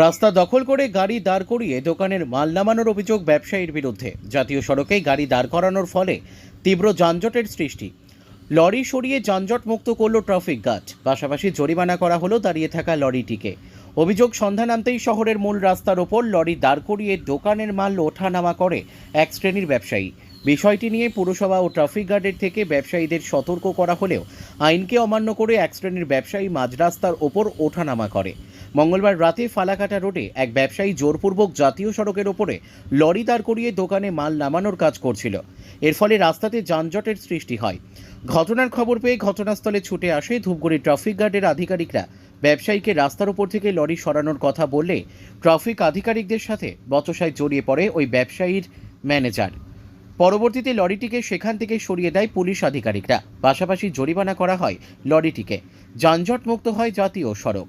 রাস্তা দখল করে গাড়ি দাঁড় করিয়ে দোকানের মাল নামানোর অভিযোগ ব্যবসায়ীর বিরুদ্ধে। জাতীয় সড়কে গাড়ি দাঁড় করানোর ফলে তীব্র যানজটের সৃষ্টি। লরি সরিয়ে যানজট মুক্ত করল ট্রাফিক গার্ড। পাশাপাশি জরিমানা করা হলো দাঁড়িয়ে থাকা লরিটিকে। অভিযোগ সন্ধান আনতেই শহরের মূল রাস্তার ওপর লরি দাঁড় করিয়ে দোকানের মাল ওঠানামা করে এক শ্রেণির ব্যবসায়ী। বিষয়টি নিয়ে পুরসভা ও ট্রাফিক গার্ডের থেকে ব্যবসায়ীদের সতর্ক করা হলেও আইনকে অমান্য করে এক শ্রেণির ব্যবসায়ী মাঝ রাস্তার ওপর ওঠানামা করে। মঙ্গলবার রাতে ফালাকাটা রোডে এক ব্যবসায়ী জোরপূর্বক জাতীয় সড়কের ওপরে লরি দাঁড় করিয়ে দোকানে মাল নামানোর কাজ করছিল। এর ফলে রাস্তাতে যানজটের সৃষ্টি হয়। ঘটনার খবর পেয়ে ঘটনাস্থলে ছুটে আসে ধূপগুড়ি ট্রাফিক গার্ডের আধিকারিকরা। ব্যবসায়ীকে রাস্তার উপর থেকে লরি সরানোর কথা বললে ট্রাফিক আধিকারিকদের সাথে বচসায় জড়িয়ে পড়ে ওই ব্যবসায়ীর ম্যানেজার। পরবর্তীতে লরিটিকে সেখান থেকে সরিয়ে দেয় পুলিশ আধিকারিকরা। পাশাপাশি জরিমানা করা হয় লরিটিকে। যানজট মুক্ত হয় জাতীয় সড়ক।